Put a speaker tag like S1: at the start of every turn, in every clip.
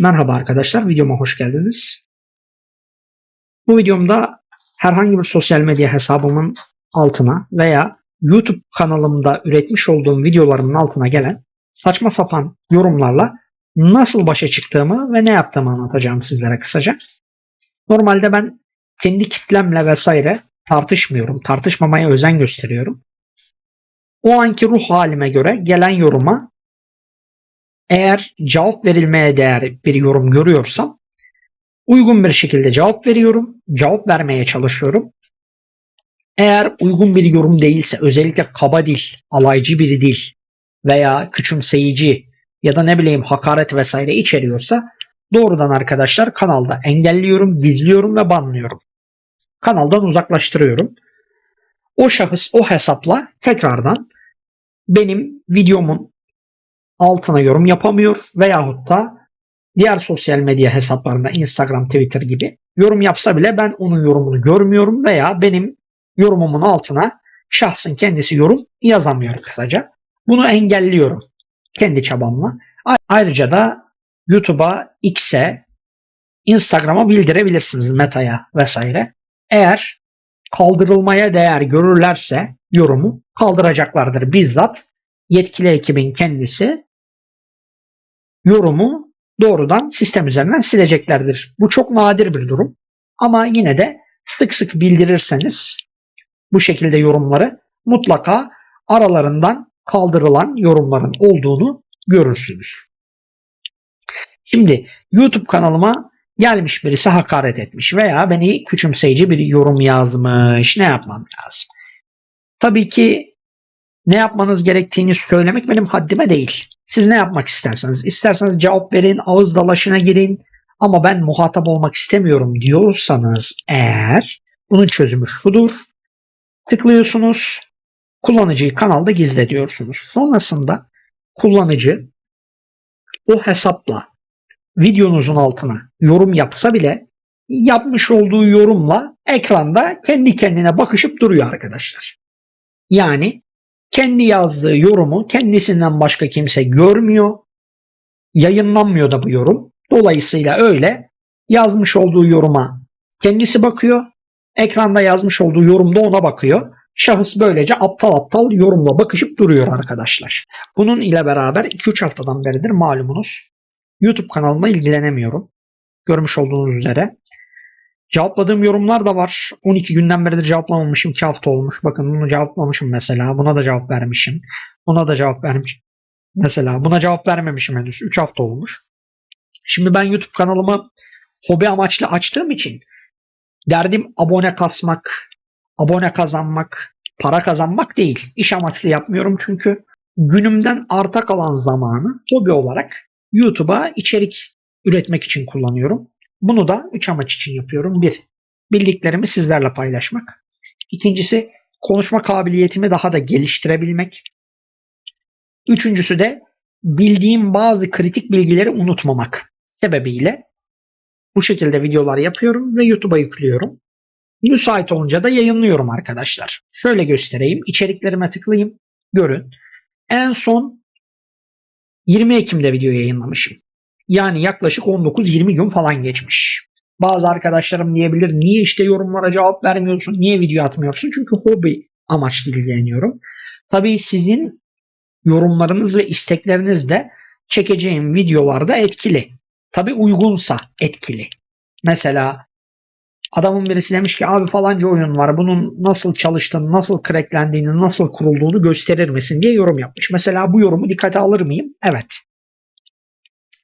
S1: Merhaba arkadaşlar, videoma hoş geldiniz. Bu videomda herhangi bir sosyal medya hesabımın altına veya YouTube kanalımda üretmiş olduğum videolarımın altına gelen saçma sapan yorumlarla nasıl başa çıktığımı ve ne yaptığımı anlatacağım sizlere kısaca. Normalde ben kendi kitlemle vesaire tartışmıyorum, tartışmamaya özen gösteriyorum. O anki ruh halime göre gelen yoruma eğer cevap verilmeye değer bir yorum görüyorsam uygun bir şekilde cevap veriyorum. Cevap vermeye çalışıyorum. Eğer uygun bir yorum değilse özellikle kaba dil, alaycı bir dil veya küçümseyici ya da ne bileyim hakaret vesaire içeriyorsa doğrudan arkadaşlar kanalda engelliyorum, gizliyorum ve banlıyorum. Kanaldan uzaklaştırıyorum. O şahıs o hesapla tekrardan benim videomun altına yorum yapamıyor veyahut da diğer sosyal medya hesaplarında Instagram, Twitter gibi yorum yapsa bile ben onun yorumunu görmüyorum veya benim yorumumun altına şahsın kendisi yorum yazamıyor kısaca. Bunu engelliyorum kendi çabamla. Ayrıca da YouTube'a, X'e, Instagram'a bildirebilirsiniz Meta'ya vesaire. Eğer kaldırılmaya değer görürlerse yorumu kaldıracaklardır bizzat yetkili ekibin kendisi yorumu doğrudan sistem üzerinden sileceklerdir. Bu çok nadir bir durum. Ama yine de sık sık bildirirseniz bu şekilde yorumları mutlaka aralarından kaldırılan yorumların olduğunu görürsünüz. Şimdi YouTube kanalıma gelmiş birisi hakaret etmiş veya beni küçümseyici bir yorum yazmış. Ne yapmam lazım? Tabii ki ne yapmanız gerektiğini söylemek benim haddime değil. Siz ne yapmak isterseniz, isterseniz cevap verin, ağız dalaşına girin ama ben muhatap olmak istemiyorum diyorsanız eğer bunun çözümü şudur. Tıklıyorsunuz, kullanıcıyı kanalda gizle diyorsunuz. Sonrasında kullanıcı o hesapla videonuzun altına yorum yapsa bile yapmış olduğu yorumla ekranda kendi kendine bakışıp duruyor arkadaşlar. Yani kendi yazdığı yorumu kendisinden başka kimse görmüyor. Yayınlanmıyor da bu yorum. Dolayısıyla öyle yazmış olduğu yoruma kendisi bakıyor. Ekranda yazmış olduğu yorumda ona bakıyor. Şahıs böylece aptal aptal yorumla bakışıp duruyor arkadaşlar. Bunun ile beraber 2-3 haftadan beridir malumunuz. YouTube kanalıma ilgilenemiyorum. Görmüş olduğunuz üzere. Cevapladığım yorumlar da var. 12 günden beridir cevaplamamışım. 2 hafta olmuş. Bakın bunu cevaplamışım mesela. Buna da cevap vermişim. Buna da cevap vermişim. Mesela buna cevap vermemişim henüz. 3 hafta olmuş. Şimdi ben YouTube kanalımı hobi amaçlı açtığım için derdim abone kasmak, abone kazanmak, para kazanmak değil. İş amaçlı yapmıyorum çünkü günümden arta kalan zamanı hobi olarak YouTube'a içerik üretmek için kullanıyorum. Bunu da üç amaç için yapıyorum. Bir, bildiklerimi sizlerle paylaşmak. İkincisi, konuşma kabiliyetimi daha da geliştirebilmek. Üçüncüsü de bildiğim bazı kritik bilgileri unutmamak sebebiyle bu şekilde videolar yapıyorum ve YouTube'a yüklüyorum. Müsait olunca da yayınlıyorum arkadaşlar. Şöyle göstereyim. İçeriklerime tıklayayım. Görün. En son 20 Ekim'de video yayınlamışım. Yani yaklaşık 19-20 gün falan geçmiş. Bazı arkadaşlarım diyebilir niye işte yorumlara cevap vermiyorsun, niye video atmıyorsun? Çünkü hobi amaçlı ilgileniyorum. Tabii sizin yorumlarınız ve istekleriniz de çekeceğim videolarda etkili. Tabii uygunsa etkili. Mesela adamın birisi demiş ki abi falanca oyun var bunun nasıl çalıştığını, nasıl cracklendiğini, nasıl kurulduğunu gösterir misin diye yorum yapmış. Mesela bu yorumu dikkate alır mıyım? Evet.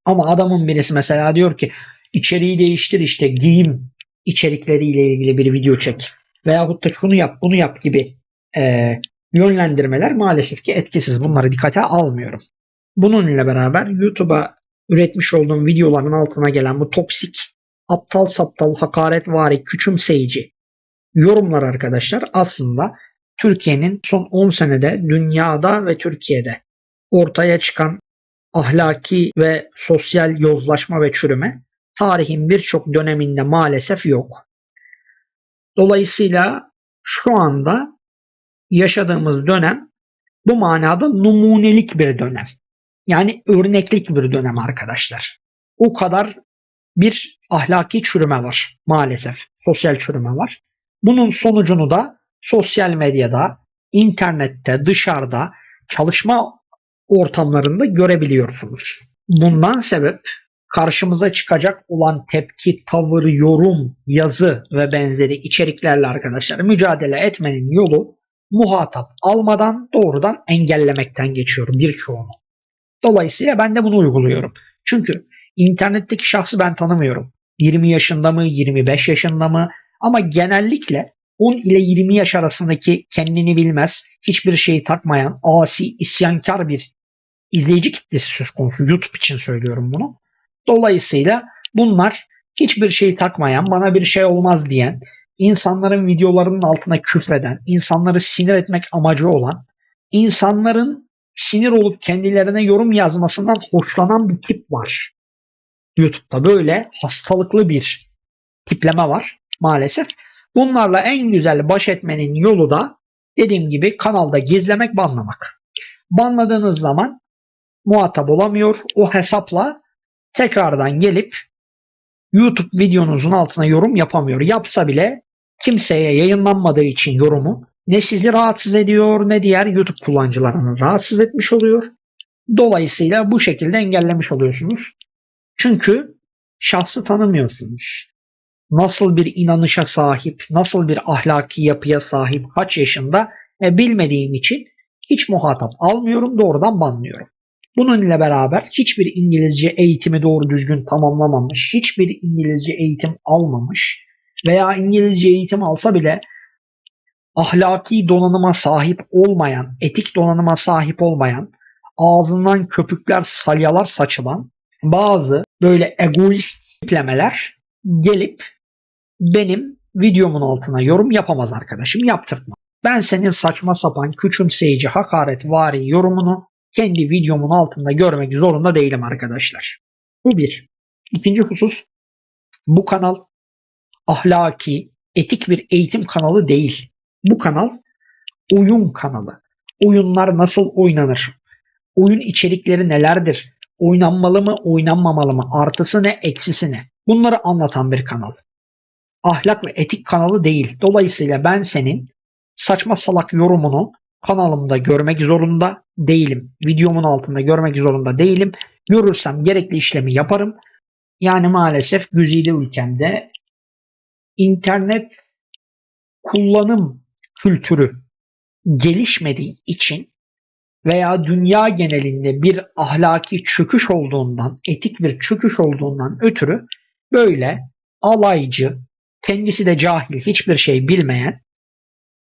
S1: Ama adamın birisi mesela diyor ki içeriği değiştir işte giyim içerikleriyle ilgili bir video çek. Veyahut da şunu yap bunu yap gibi e, yönlendirmeler maalesef ki etkisiz. Bunları dikkate almıyorum. Bununla beraber YouTube'a üretmiş olduğum videoların altına gelen bu toksik, aptal saptal, hakaretvari, küçümseyici yorumlar arkadaşlar aslında Türkiye'nin son 10 senede dünyada ve Türkiye'de ortaya çıkan ahlaki ve sosyal yozlaşma ve çürüme tarihin birçok döneminde maalesef yok. Dolayısıyla şu anda yaşadığımız dönem bu manada numunelik bir dönem. Yani örneklik bir dönem arkadaşlar. o kadar bir ahlaki çürüme var maalesef. Sosyal çürüme var. Bunun sonucunu da sosyal medyada, internette, dışarıda, çalışma ortamlarında görebiliyorsunuz. Bundan sebep karşımıza çıkacak olan tepki, tavır, yorum, yazı ve benzeri içeriklerle arkadaşlar mücadele etmenin yolu muhatap almadan doğrudan engellemekten geçiyor birçoğunu. Dolayısıyla ben de bunu uyguluyorum. Çünkü internetteki şahsı ben tanımıyorum. 20 yaşında mı, 25 yaşında mı ama genellikle 10 ile 20 yaş arasındaki kendini bilmez, hiçbir şeyi takmayan, asi, isyankar bir izleyici kitlesi söz konusu. YouTube için söylüyorum bunu. Dolayısıyla bunlar hiçbir şeyi takmayan, bana bir şey olmaz diyen, insanların videolarının altına küfreden, insanları sinir etmek amacı olan, insanların sinir olup kendilerine yorum yazmasından hoşlanan bir tip var. YouTube'da böyle hastalıklı bir tipleme var maalesef. Bunlarla en güzel baş etmenin yolu da dediğim gibi kanalda gizlemek, banlamak. Banladığınız zaman muhatap olamıyor. O hesapla tekrardan gelip YouTube videonuzun altına yorum yapamıyor. Yapsa bile kimseye yayınlanmadığı için yorumu ne sizi rahatsız ediyor ne diğer YouTube kullanıcılarını rahatsız etmiş oluyor. Dolayısıyla bu şekilde engellemiş oluyorsunuz. Çünkü şahsı tanımıyorsunuz. Nasıl bir inanışa sahip, nasıl bir ahlaki yapıya sahip, kaç yaşında e, bilmediğim için hiç muhatap almıyorum, doğrudan banlıyorum. Bunun ile beraber hiçbir İngilizce eğitimi doğru düzgün tamamlamamış, hiçbir İngilizce eğitim almamış veya İngilizce eğitim alsa bile ahlaki donanıma sahip olmayan, etik donanıma sahip olmayan, ağzından köpükler, salyalar saçılan bazı böyle egoist tiplemeler gelip benim videomun altına yorum yapamaz arkadaşım, yaptırtma. Ben senin saçma sapan, küçümseyici, hakaret vari yorumunu kendi videomun altında görmek zorunda değilim arkadaşlar. Bu bir. İkinci husus bu kanal ahlaki, etik bir eğitim kanalı değil. Bu kanal oyun kanalı. Oyunlar nasıl oynanır? Oyun içerikleri nelerdir? Oynanmalı mı, oynanmamalı mı? Artısı ne, eksisi ne? Bunları anlatan bir kanal. Ahlak ve etik kanalı değil. Dolayısıyla ben senin saçma salak yorumunu kanalımda görmek zorunda değilim. Videomun altında görmek zorunda değilim. Görürsem gerekli işlemi yaparım. Yani maalesef güzide ülkemde internet kullanım kültürü gelişmediği için veya dünya genelinde bir ahlaki çöküş olduğundan, etik bir çöküş olduğundan ötürü böyle alaycı, kendisi de cahil, hiçbir şey bilmeyen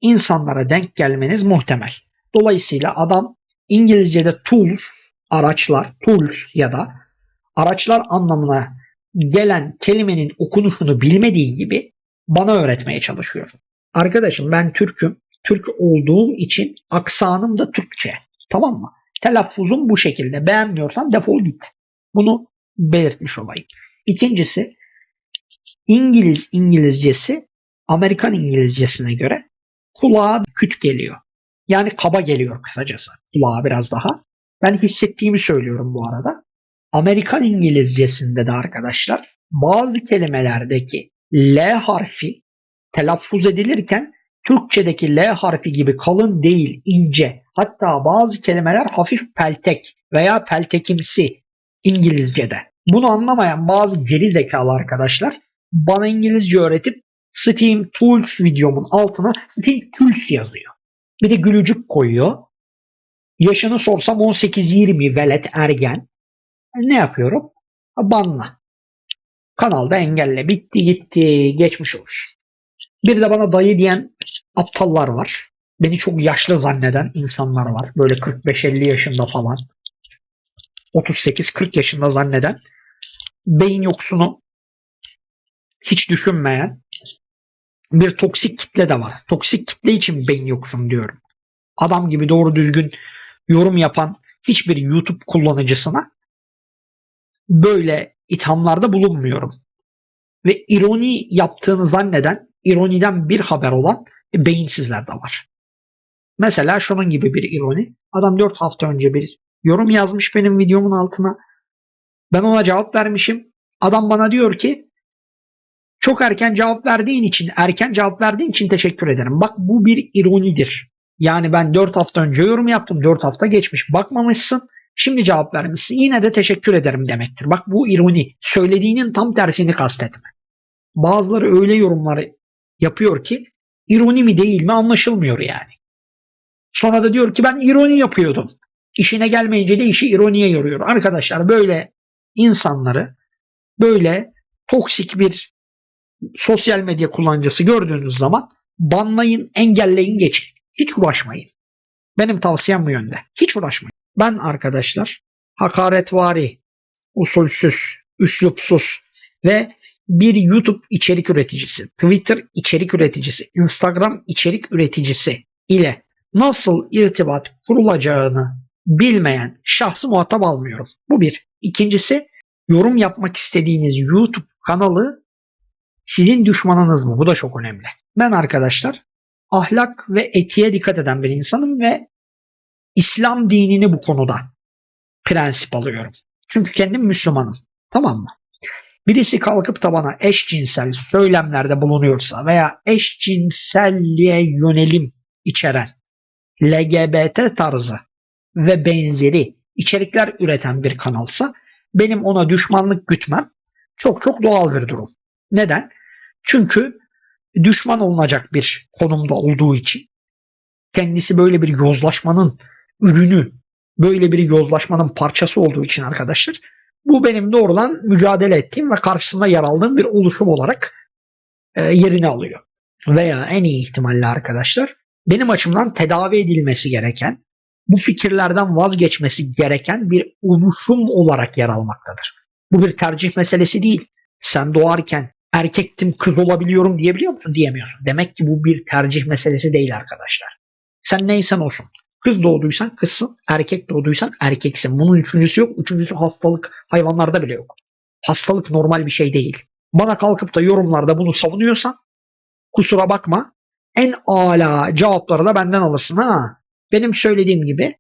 S1: insanlara denk gelmeniz muhtemel. Dolayısıyla adam İngilizce'de tools, araçlar, tools ya da araçlar anlamına gelen kelimenin okunuşunu bilmediği gibi bana öğretmeye çalışıyor. Arkadaşım ben Türk'üm. Türk olduğum için aksanım da Türkçe. Tamam mı? Telaffuzum bu şekilde. Beğenmiyorsan defol git. Bunu belirtmiş olayım. İkincisi İngiliz İngilizcesi Amerikan İngilizcesine göre kulağa küt geliyor. Yani kaba geliyor kısacası. Kulağa biraz daha. Ben hissettiğimi söylüyorum bu arada. Amerikan İngilizcesinde de arkadaşlar bazı kelimelerdeki L harfi telaffuz edilirken Türkçedeki L harfi gibi kalın değil, ince. Hatta bazı kelimeler hafif peltek veya peltekimsi İngilizce'de. Bunu anlamayan bazı geri zekalı arkadaşlar bana İngilizce öğretip Steam Tools videomun altına Steam Tools yazıyor. Bir de gülücük koyuyor. Yaşını sorsam 18-20 velet ergen. Ne yapıyorum? Banla. Kanalda engelle. Bitti gitti. Geçmiş olsun. Bir de bana dayı diyen aptallar var. Beni çok yaşlı zanneden insanlar var. Böyle 45-50 yaşında falan. 38-40 yaşında zanneden. Beyin yoksunu hiç düşünmeyen bir toksik kitle de var. Toksik kitle için beyin yoksun diyorum. Adam gibi doğru düzgün yorum yapan hiçbir YouTube kullanıcısına böyle ithamlarda bulunmuyorum. Ve ironi yaptığını zanneden, ironiden bir haber olan beyinsizler de var. Mesela şunun gibi bir ironi. Adam 4 hafta önce bir yorum yazmış benim videomun altına. Ben ona cevap vermişim. Adam bana diyor ki çok erken cevap verdiğin için, erken cevap verdiğin için teşekkür ederim. Bak bu bir ironidir. Yani ben 4 hafta önce yorum yaptım. 4 hafta geçmiş. Bakmamışsın. Şimdi cevap vermişsin. Yine de teşekkür ederim demektir. Bak bu ironi. Söylediğinin tam tersini kastetme. Bazıları öyle yorumlar yapıyor ki ironi mi değil mi anlaşılmıyor yani. Sonra da diyor ki ben ironi yapıyordum. İşine gelmeyince de işi ironiye yoruyor. Arkadaşlar böyle insanları böyle toksik bir sosyal medya kullanıcısı gördüğünüz zaman banlayın, engelleyin, geçin. Hiç uğraşmayın. Benim tavsiyem bu yönde. Hiç uğraşmayın. Ben arkadaşlar hakaretvari, usulsüz, üslupsuz ve bir YouTube içerik üreticisi, Twitter içerik üreticisi, Instagram içerik üreticisi ile nasıl irtibat kurulacağını bilmeyen şahsı muhatap almıyorum. Bu bir. İkincisi yorum yapmak istediğiniz YouTube kanalı sizin düşmanınız mı? Bu da çok önemli. Ben arkadaşlar ahlak ve etiğe dikkat eden bir insanım ve İslam dinini bu konuda prensip alıyorum. Çünkü kendim Müslümanım. Tamam mı? Birisi kalkıp da bana eşcinsel söylemlerde bulunuyorsa veya eşcinselliğe yönelim içeren LGBT tarzı ve benzeri içerikler üreten bir kanalsa benim ona düşmanlık gütmem çok çok doğal bir durum. Neden? Çünkü düşman olunacak bir konumda olduğu için kendisi böyle bir yozlaşmanın ürünü, böyle bir yozlaşmanın parçası olduğu için arkadaşlar bu benim doğrudan mücadele ettiğim ve karşısında yer aldığım bir oluşum olarak e, yerini alıyor. Veya en iyi ihtimalle arkadaşlar benim açımdan tedavi edilmesi gereken, bu fikirlerden vazgeçmesi gereken bir oluşum olarak yer almaktadır. Bu bir tercih meselesi değil. Sen doğarken erkektim kız olabiliyorum diyebiliyor musun? Diyemiyorsun. Demek ki bu bir tercih meselesi değil arkadaşlar. Sen neysen olsun. Kız doğduysan kızsın, erkek doğduysan erkeksin. Bunun üçüncüsü yok. Üçüncüsü hastalık hayvanlarda bile yok. Hastalık normal bir şey değil. Bana kalkıp da yorumlarda bunu savunuyorsan kusura bakma en ala cevapları da benden alırsın ha. Benim söylediğim gibi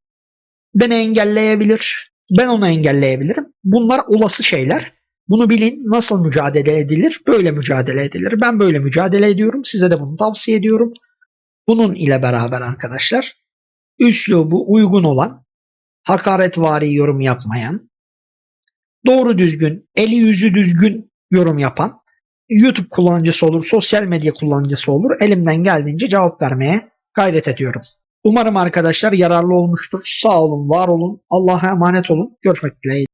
S1: beni engelleyebilir. Ben onu engelleyebilirim. Bunlar olası şeyler. Bunu bilin nasıl mücadele edilir? Böyle mücadele edilir. Ben böyle mücadele ediyorum. Size de bunu tavsiye ediyorum. Bunun ile beraber arkadaşlar üslubu uygun olan hakaretvari yorum yapmayan doğru düzgün, eli yüzü düzgün yorum yapan YouTube kullanıcısı olur, sosyal medya kullanıcısı olur. Elimden geldiğince cevap vermeye gayret ediyorum. Umarım arkadaşlar yararlı olmuştur. Sağ olun, var olun. Allah'a emanet olun. Görüşmek dileğiyle.